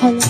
Hello.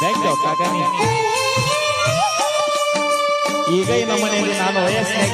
બેઠો કાકાની. એ ગઈ મને નાનો એ સ્નેક